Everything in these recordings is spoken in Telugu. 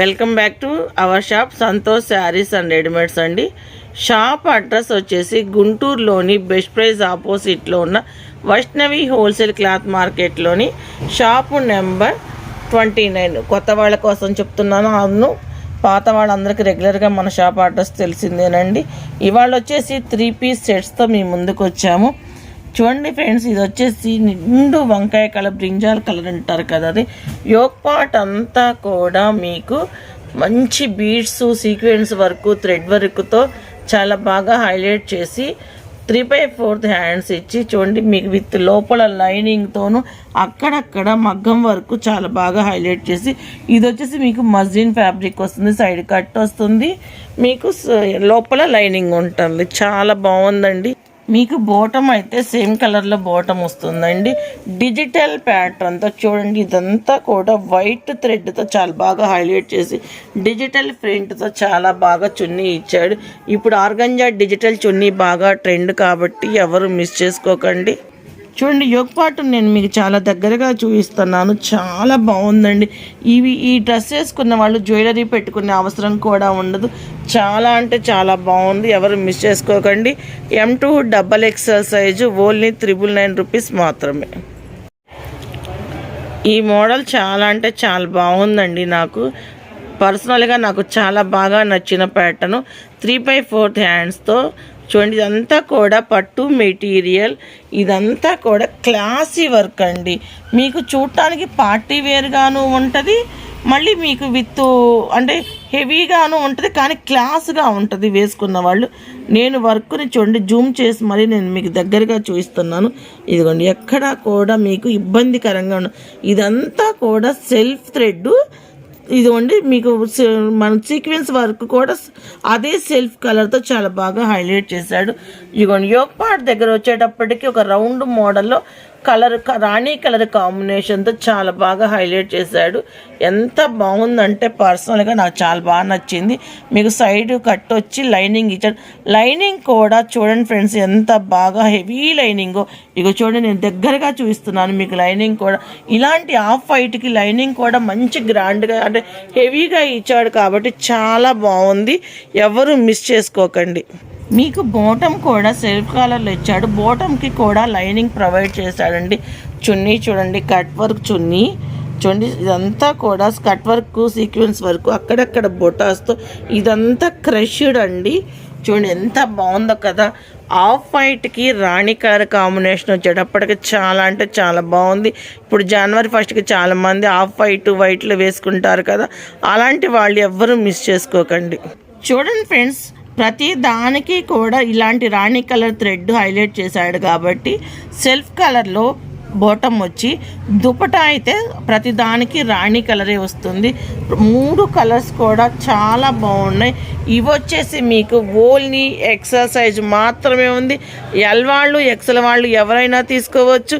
Welcome back to our shop Santosh saris and readymades అండి. షాప్ అడ్రస్ వచ్చేసి గుంటూరులోని బెస్ట్ ప్రైజ్ ఆపోజిట్లో ఉన్న వైష్ణవి హోల్సేల్ క్లాత్ మార్కెట్లోని షాపు నెంబర్ ట్వంటీ నైన్. కొత్త వాళ్ళ కోసం చెప్తున్నాను. అవును పాత వాళ్ళందరికీ రెగ్యులర్గా మన షాప్ అడ్రస్ తెలిసిందేనండి. ఇవాళ వచ్చేసి త్రీ పీస్ సెట్స్తో మీ ముందుకు వచ్చాము చూడండి ఫ్రెండ్స్ ఇది వచ్చేసి నిండు వంకాయ కలర్ బ్రింజాల్ కలర్ అంటారు కదా అది. యోక్ పార్ట్ అంతా కూడా మీకు మంచి బీడ్స్ సీక్వెన్స్ వర్క్ థ్రెడ్ వర్క్తో చాలా బాగా హైలైట్ చేసి త్రీ బై ఫోర్త్ హ్యాండ్స్ ఇచ్చి చూడండి మీకు విత్ లోపల లైనింగ్తోను అక్కడక్కడ మగ్గం వరకు చాలా బాగా హైలైట్ చేసి ఇది వచ్చేసి మీకు మస్జిన్ ఫ్యాబ్రిక్ వస్తుంది సైడ్ కట్ వస్తుంది. మీకు లోపల లైనింగ్ ఉంటుంది. చాలా బాగుందండి. మీకు బోటం అయితే సేమ్ కలర్లో బోటం వస్తుందండి. డిజిటల్ ప్యాటర్న్తో చూడండి ఇదంతా కూడా వైట్ థ్రెడ్తో చాలా బాగా హైలైట్ చేసి డిజిటల్ ప్రింట్తో చాలా బాగా చున్నీ ఇచ్చాడు. ఇప్పుడు ఆర్గంజా డిజిటల్ చున్నీ బాగా ట్రెండ్ కాబట్టి ఎవరు మిస్ చేసుకోకండి. చూడండి యోగ పాటు నేను మీకు చాలా దగ్గరగా చూపిస్తున్నాను. చాలా బాగుందండి. ఇవి ఈ డ్రెస్ వేసుకున్న వాళ్ళు జ్యువెలరీ పెట్టుకునే అవసరం కూడా ఉండదు. చాలా అంటే చాలా బాగుంది. ఎవరు మిస్ చేసుకోకండి. M to double XL size only triple nine rupees మాత్రమే. ఈ మోడల్ చాలా అంటే చాలా బాగుందండి నాకు. పర్సనల్గా నాకు చాలా బాగా నచ్చిన ప్యాటర్ను త్రీ బై ఫోర్త్ హ్యాండ్స్తో చూడండి ఇదంతా కూడా పట్టు మెటీరియల్ ఇదంతా కూడా క్లాసీ వర్క్ అండి. మీకు చూడటానికి పార్టీ వేర్గాను ఉంటుంది మళ్ళీ మీకు విత్ అంటే హెవీగాను ఉంటుంది కానీ క్లాస్గా ఉంటుంది వేసుకున్న వాళ్ళు. నేను వర్క్ని చూడండి జూమ్ చేసి మరీ నేను మీకు దగ్గరగా చూపిస్తున్నాను. ఇదిగోండి ఎక్కడా కూడా మీకు ఇబ్బందికరంగా ఉండదు ఇదంతా కూడా సెల్ఫ్ థ్రెడ్ ఇదిగోండి మీకు మన సీక్వెన్స్ వర్క్ కూడా అదే సెల్ఫ్ కలర్తో చాలా బాగా హైలైట్ చేశాడు. ఇదిగోండి యోగ్ పార్ట్ దగ్గర వచ్చేటప్పటికి ఒక రౌండ్ మోడల్లో కలర్ క- రాణి కలర్ కాంబినేషన్తో చాలా బాగా హైలైట్ చేశాడు. ఎంత బాగుందంటే పర్సనల్గా నాకు చాలా బాగా నచ్చింది. మీకు సైడ్ కట్ వచ్చి లైనింగ్ ఇచ్చాడు. లైనింగ్ కూడా చూడండి ఫ్రెండ్స్ ఎంత బాగా హెవీ లైనింగ్. ఇక చూడండి నేను దగ్గరగా చూపిస్తున్నాను మీకు లైనింగ్ కూడా. ఇలాంటి ఆఫ్ వైట్కి లైనింగ్ కూడా మంచి గ్రాండ్గా అంటే హెవీగా ఇచ్చాడు కాబట్టి చాలా బాగుంది. ఎవరు మిస్ చేసుకోకండి. మీకు బోటం కూడా సెల్ఫ్ కలర్లో ఇచ్చాడు. బోటంకి కూడా లైనింగ్ ప్రొవైడ్ చేశాడండి. చున్నీ చూడండి కట్ వర్క్ చున్నీ. చూడండి ఇదంతా కూడా కట్ వర్క్ సీక్వెన్స్ వర్క్ అక్కడక్కడ బొటాస్తో ఇదంతా క్రష్డ్ అండి. చూడండి ఎంత బాగుందో కదా. ఆఫ్ వైట్కి రాణి కలర్ కాంబినేషన్ వచ్చేటప్పటికి చాలా అంటే చాలా బాగుంది. ఇప్పుడు జనవరి ఫస్ట్కి చాలామంది ఆఫ్ వైట్ వైట్లు వేసుకుంటారు కదా. అలాంటి వాళ్ళు ఎవ్వరూ మిస్ చేసుకోకండి. చూడండి ఫ్రెండ్స్ ప్రతి దానికి కూడా ఇలాంటి రాణి కలర్ థ్రెడ్ హైలైట్ చేశాడు కాబట్టి సెల్ఫ్ కలర్లో బోటం వచ్చి దుపటా అయితే ప్రతిదానికి రాణి కలరే వస్తుంది. మూడు కలర్స్ కూడా చాలా బాగున్నాయి. ఇవి వచ్చేసి మీకు ఓన్లీ ఎక్సెల్ సైజ్ మాత్రమే ఉంది. ఎల్ వాళ్ళు ఎక్సెల్ వాళ్ళు ఎవరైనా తీసుకోవచ్చు.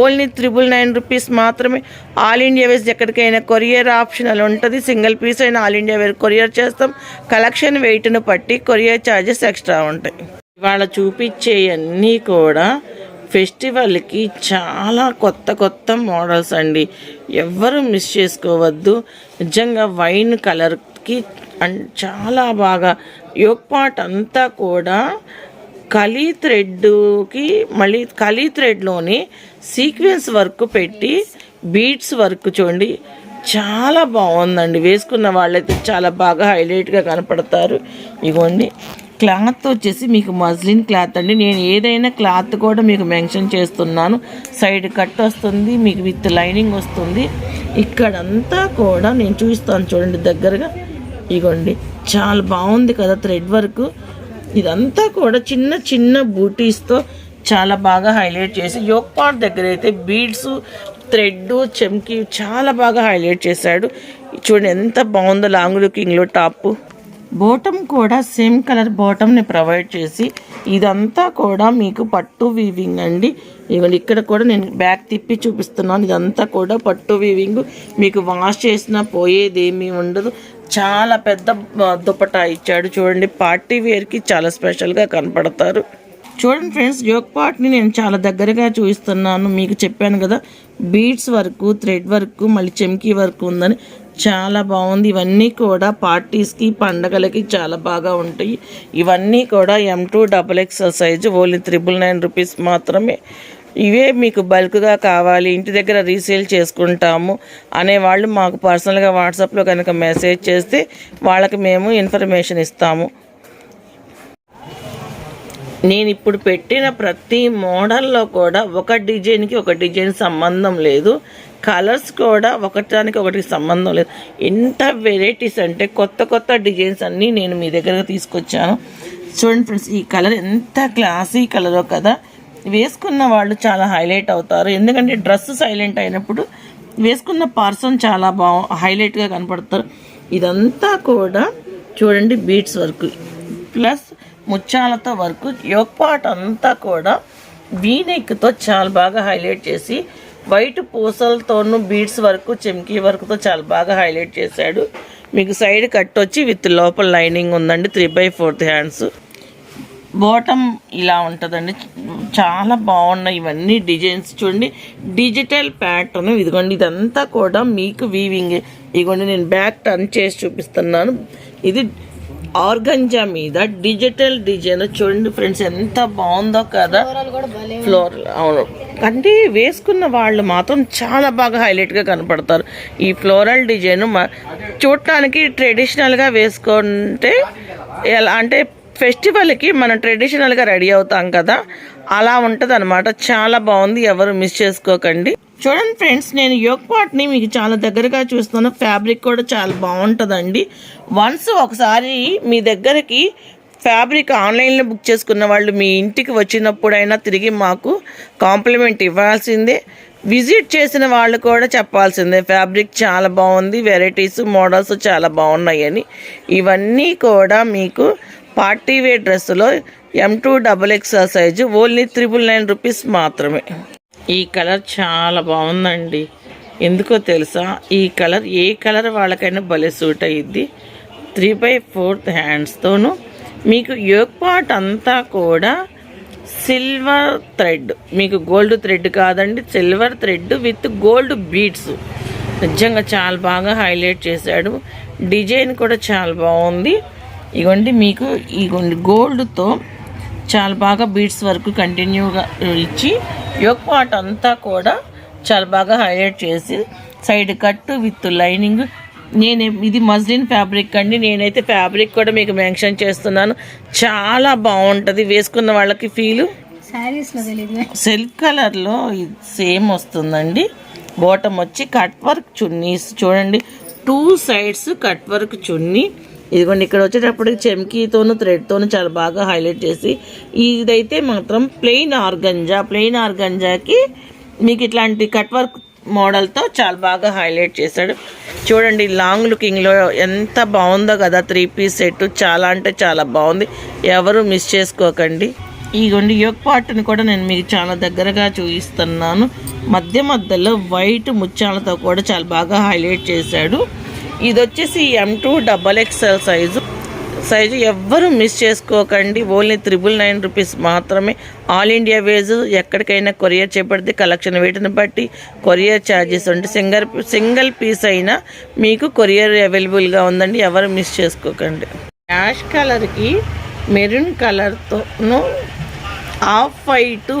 ఓన్లీ త్రిబుల్ నైన్ రూపీస్ మాత్రమే. ఆల్ ఇండియా వేస్ ఎక్కడికైనా కొరియర్ ఆప్షనల్ ఉంటుంది. సింగిల్ పీస్ అయినా ఆల్ ఇండియా వేర్ కొరియర్ చేస్తాం. కలెక్షన్ వెయిట్ను బట్టి కొరియర్ ఛార్జెస్ ఎక్స్ట్రా ఉంటాయి. ఇవాళ చూపించే అన్నీ కూడా ఫెస్టివల్కి చాలా కొత్త కొత్త మోడల్స్ అండి. ఎవ్వరు మిస్ చేసుకోవద్దు. నిజంగా వైన్ కలర్కి అన్- చాలా బాగా. యోగ్ పార్ట్ అంతా కూడా కలీ థ్రెడ్కి మళ్ళీ కలీ థ్రెడ్లోని సీక్వెన్స్ వర్క్ పెట్టి బీట్స్ వర్క్ చూడండి. చాలా బాగుందండి. వేసుకున్న వాళ్ళైతే చాలా బాగా హైలైట్గా కనపడతారు. ఇగోండి. క్లాత్ వచ్చేసి మీకు మజ్లిన్ క్లాత్ అండి. నేను ఏదైనా క్లాత్ కూడా మీకు మెన్షన్ చేస్తున్నాను. సైడ్ కట్ వస్తుంది మీకు విత్ లైనింగ్ వస్తుంది. ఇక్కడంతా కూడా నేను చూపిస్తాను చూడండి దగ్గరగా. ఇగోండి చాలా బాగుంది కదా థ్రెడ్ వర్క్. ఇదంతా కూడా చిన్న చిన్న బూటీస్తో చాలా బాగా హైలైట్ చేసి యోక్ పార్ట్ దగ్గర అయితే బీడ్స్ థ్రెడ్ చెమ్కి చాలా బాగా హైలైట్ చేశాడు. చూడండి ఎంత బాగుందో లాంగ్ లుకింగ్లో టాప్. బోటం కూడా సేమ్ కలర్ బాటమ్ని ప్రొవైడ్ చేసి ఇదంతా కూడా మీకు పట్టు వీవింగ్ అండి. ఇవన్నీ ఇక్కడ కూడా నేను బ్యాక్ తిప్పి చూపిస్తున్నాను. ఇదంతా కూడా పట్టు వీవింగ్ మీకు వాష్ చేసినా పోయేది ఏమీ ఉండదు. చాలా పెద్ద దుపటా ఇచ్చాడు. చూడండి పార్టీ వేర్కి చాలా స్పెషల్గా కనపడతారు. చూడండి ఫ్రెండ్స్ యోగ్ పార్ట్ని నేను చాలా దగ్గరగా చూపిస్తున్నాను. మీకు చెప్పాను కదా బీడ్స్ వర్క్ థ్రెడ్ వర్క్ మళ్ళీ చెమ్కీ వర్క్ ఉందని. చాలా బాగుంది. ఇవన్నీ కూడా పార్టీస్కి పండగలకి చాలా బాగా ఉంటాయి. ఇవన్నీ కూడా M to double XL size only triple nine rupees మాత్రమే. ఇవే మీకు బల్క్గా కావాలి. ఇంటి దగ్గర రీసేల్ చేసుకుంటాము అనేవాళ్ళు మాకు పర్సనల్గా వాట్సాప్లో కనుక మెసేజ్ చేస్తే వాళ్ళకి మేము ఇన్ఫర్మేషన్ ఇస్తాము. నేను ఇప్పుడు పెట్టిన ప్రతి మోడల్లో కూడా ఒక డిజైన్కి ఒక డిజైన్ సంబంధం లేదు. కలర్స్ కూడా ఒకటానికి ఒకటికి సంబంధం లేదు. ఎంత వెరైటీస్ అంటే కొత్త కొత్త డిజైన్స్ అన్నీ నేను మీ దగ్గరకు తీసుకొచ్చాను. చూడండి ఫ్రెండ్స్ ఈ కలర్ ఎంత క్లాసీ కలరో కదా. వేసుకున్న వాళ్ళు చాలా హైలైట్ అవుతారు. ఎందుకంటే డ్రెస్ సైలెంట్ అయినప్పుడు వేసుకున్న పర్సన్ చాలా బాగా హైలైట్గా కనపడతారు. ఇదంతా కూడా చూడండి బీట్స్ వర్క్. ప్లస్ ముత్యాలతో వర్క్. యోగపాట్ అంతా కూడా వీనెక్తో చాలా బాగా హైలైట్ చేసి వైట్ పూసలతోనూ బీడ్స్ వరకు చెమ్కీ వర్క్తో చాలా బాగా హైలైట్ చేశాడు. మీకు సైడ్ కట్ వచ్చి విత్ లోపల లైనింగ్ ఉందండి three by fourth hands bottom ఇలా ఉంటుందండి. చాలా బాగున్నాయి ఇవన్నీ డిజైన్స్ చూడండి. డిజిటల్ ప్యాటర్న్ ఇదిగోండి ఇదంతా కూడా మీకు వీవింగ్ ఇదిగోండి నేను బ్యాక్ టర్న్ చేసి చూపిస్తున్నాను. ఇది ఆర్గంజా మీద డిజిటల్ డిజైన్ చూడండి ఫ్రెండ్స్ ఎంత బాగుందో కదా. ఫ్లోర్ అవును. అంటే వేసుకున్న వాళ్ళు మాత్రం చాలా బాగా హైలైట్గా కనపడతారు. ఈ ఫ్లోరల్ డిజైన్ చూడటానికి ట్రెడిషనల్గా వేసుకుంటే ఎలా అంటే ఫెస్టివల్కి మనం ట్రెడిషనల్గా రెడీ అవుతాం కదా. అలా ఉంటుంది అనమాట చాలా బాగుంది. ఎవరు మిస్ చేసుకోకండి. చూడండి ఫ్రెండ్స్ నేను యోగ్ పాట్ని మీకు చాలా దగ్గరగా చూస్తున్నాను. ఫ్యాబ్రిక్ కూడా చాలా బాగుంటుందండి. వన్స్ ఒకసారి మీ దగ్గరికి ఫ్యాబ్రిక్ ఆన్లైన్లో బుక్ చేసుకున్న వాళ్ళు మీ ఇంటికి వచ్చినప్పుడైనా తిరిగి మాకు కాంప్లిమెంట్ ఇవ్వాల్సిందే. విజిట్ చేసిన వాళ్ళు కూడా చెప్పాల్సిందే ఫ్యాబ్రిక్ చాలా బాగుంది వెరైటీస్ మోడల్స్ చాలా బాగున్నాయని. ఇవన్నీ కూడా మీకు party wear డ్రెస్సులో M to double XL size only triple nine rupees మాత్రమే. ఈ కలర్ చాలా బాగుందండి. ఎందుకో తెలుసా? ఈ కలర్ ఏ కలర్ వాళ్ళకైనా భలే సూట్ అయ్యిద్ది త్రీ బై ఫోర్త్ హ్యాండ్స్తోను మీకు యోగ్ పార్ట్ అంతా కూడా సిల్వర్ థ్రెడ్. మీకు గోల్డ్ థ్రెడ్ కాదండి silver thread with gold beads. నిజంగా చాలా బాగా హైలైట్ చేశాడు. డిజైన్ కూడా చాలా బాగుంది. ఇగోండి మీకు ఇగోండి గోల్డ్తో చాలా బాగా బీడ్స్ వరకు కంటిన్యూగా ఇచ్చి యోగ్ పార్ట్ అంతా కూడా చాలా బాగా హైలైట్ చేసి సైడ్ కట్ విత్ లైనింగ్. నేను ఇది మస్లిన్ ఫ్యాబ్రిక్ అండి. నేనైతే ఫ్యాబ్రిక్ కూడా మీకు మెన్షన్ చేస్తున్నాను. చాలా బాగుంటుంది. వేసుకున్న వాళ్ళకి ఫీలు? సెల్ఫ్ కలర్లో సేమ్ వస్తుందండి. బాటమ్ వచ్చి కట్ వర్క్ చున్నీస్ చూడండి. టూ సైడ్స్ కట్ వర్క్ చున్నీ. ఇదిగోండి ఇక్కడ వచ్చేటప్పటికి చెమ్కీతోను థ్రెడ్తోను చాలా బాగా హైలైట్ చేసి ఇదైతే మాత్రం ప్లెయిన్ ఆర్గంజా ప్లెయిన్ ఆర్గంజాకి మీకు ఇట్లాంటి కట్ వర్క్ మోడల్తో చాలా బాగా హైలైట్ చేశాడు. చూడండి లాంగ్ లుకింగ్లో ఎంత బాగుందో కదా త్రీ పీస్ సెట్ చాలా అంటే చాలా బాగుంది. ఎవరు మిస్ చేసుకోకండి. ఇదిగోండి గొండి యోగ్ పార్ట్ని కూడా నేను మీకు చాలా దగ్గరగా చూపిస్తున్నాను. మధ్య మధ్యలో వైట్ ముత్యాలతో కూడా చాలా బాగా హైలైట్ చేశాడు. ఇది వచ్చేసి M to double XL size size ఎవ్వరూ మిస్ చేసుకోకండి. ఓన్లీ త్రిబుల్ నైన్ రూపీస్ మాత్రమే. ఆల్ ఇండియా వేజ్ ఎక్కడికైనా కొరియర్ చేపడితే కలెక్షన్ వీటిని బట్టి కొరియర్ ఛార్జెస్ ఉంటే సింగల్ సింగిల్ పీస్ అయినా మీకు కొరియర్ అవైలబుల్గా ఉందండి. ఎవరు మిస్ చేసుకోకండి. యాష్ కలర్కి మెరూన్ కలర్తోనూ ఆఫ్ వైట్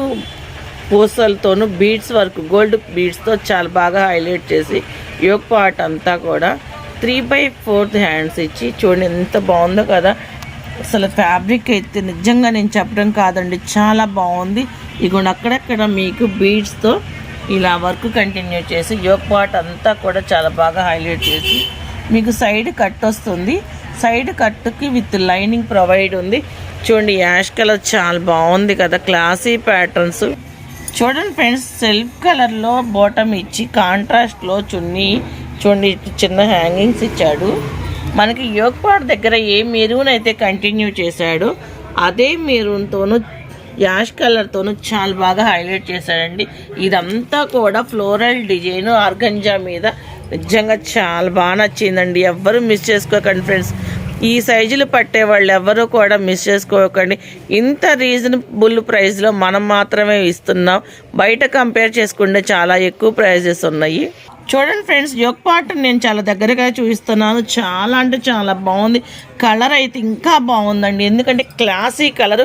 పూసలతోనూ బీడ్స్ వరకు గోల్డ్ బీడ్స్తో చాలా బాగా హైలైట్ చేసి యోగ్ పార్ట్ అంతా కూడా త్రీ బై ఫోర్త్ హ్యాండ్స్ ఇచ్చి చూడండి ఎంత బాగుందో కదా. అసలు ఫ్యాబ్రిక్ అయితే నిజంగా నేను చెప్పడం కాదండి చాలా బాగుంది. ఇగోండి అక్కడక్కడ మీకు బీడ్స్తో ఇలా వర్క్ కంటిన్యూ చేసి యోగ్ పార్ట్ అంతా కూడా చాలా బాగా హైలైట్ చేసి మీకు సైడ్ కట్ వస్తుంది. సైడ్ కట్కి విత్ లైనింగ్ ప్రొవైడ్ ఉంది. చూడండి యాష్ కలర్ చాలా బాగుంది కదా క్లాసీ ప్యాటర్న్స్ చూడండి ఫ్రెండ్స్ సెల్ఫ్ కలర్లో బాటమ్ ఇచ్చి కాంట్రాస్ట్లో చున్నీ చూడండి చిన్న హ్యాంగింగ్స్ ఇచ్చాడు. మనకి యోగపాడు దగ్గర ఏ మెరూన్ అయితే కంటిన్యూ చేశాడో అదే మెరూన్తోనూ యాష్ కలర్తోనూ చాలా బాగా హైలైట్ చేశాడండి. ఇదంతా కూడా ఫ్లోరల్ డిజైన్ ఆర్గంజా మీద నిజంగా చాలా బాగా నచ్చిందండి. ఎవ్వరూ మిస్ చేసుకోకండి ఫ్రెండ్స్ ఈ సైజులు పట్టే వాళ్ళు ఎవరు కూడా మిస్ చేసుకోకండి. ఇంత రీజనబుల్ ప్రైస్లో మనం మాత్రమే ఇస్తున్నాం. బయట కంపేర్ చేసుకుంటే చాలా ఎక్కువ ప్రైజెస్ ఉన్నాయి. చూడండి ఫ్రెండ్స్ యొక్క పార్ట్ నేను చాలా దగ్గరగా చూపిస్తున్నాను. చాలా అంటే చాలా బాగుంది. కలర్ అయితే ఇంకా బాగుందండి. ఎందుకంటే క్లాసీ కలర్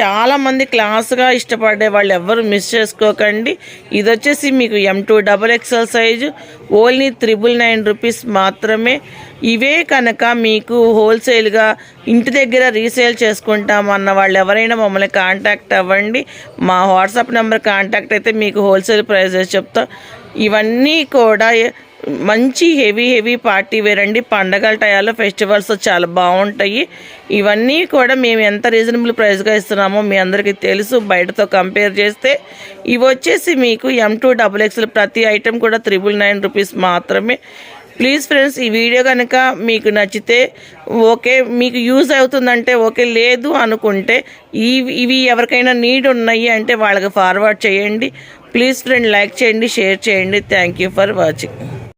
చాలామంది క్లాస్గా ఇష్టపడే వాళ్ళు ఎవరు మిస్ చేసుకోకండి. ఇది వచ్చేసి మీకు M to double XL size only triple nine rupees మాత్రమే. ఇవే కనుక మీకు హోల్సేల్గా ఇంటి దగ్గర రీసేల్ చేసుకుంటామన్న వాళ్ళు ఎవరైనా మమ్మల్ని కాంటాక్ట్ అవ్వండి. మా వాట్సాప్ నెంబర్ కాంటాక్ట్ అయితే మీకు హోల్సేల్ ప్రైజెస్ చెప్తా. ఇవన్నీ కూడా మంచి హెవీ హెవీ పార్టీ వేర్ అండి. పండగల టయాల్లో ఫెస్టివల్స్ చాలా బాగుంటాయి. ఇవన్నీ కూడా మేము ఎంత రీజనబుల్ ప్రైస్గా ఇస్తున్నామో మీ అందరికీ తెలుసు. బయటతో కంపేర్ చేస్తే ఇవి వచ్చేసి మీకు ఎం టూ డబుల్ ఎక్స్ఎల్ ప్రతి ఐటెం కూడా త్రిబుల్ నైన్ రూపీస్ మాత్రమే. ప్లీజ్ ఫ్రెండ్స్ ఈ వీడియో కనుక మీకు నచ్చితే ఓకే మీకు యూజ్ అవుతుందంటే ఓకే లేదు అనుకుంటే ఇవి ఇవి ఎవరికైనా నీడ్ ఉన్నాయి అంటే వాళ్ళకి ఫార్వర్డ్ చేయండి. ప్లీజ్ ఫ్రెండ్ లైక్ చేయండి షేర్ చేయండి. Thank you for watching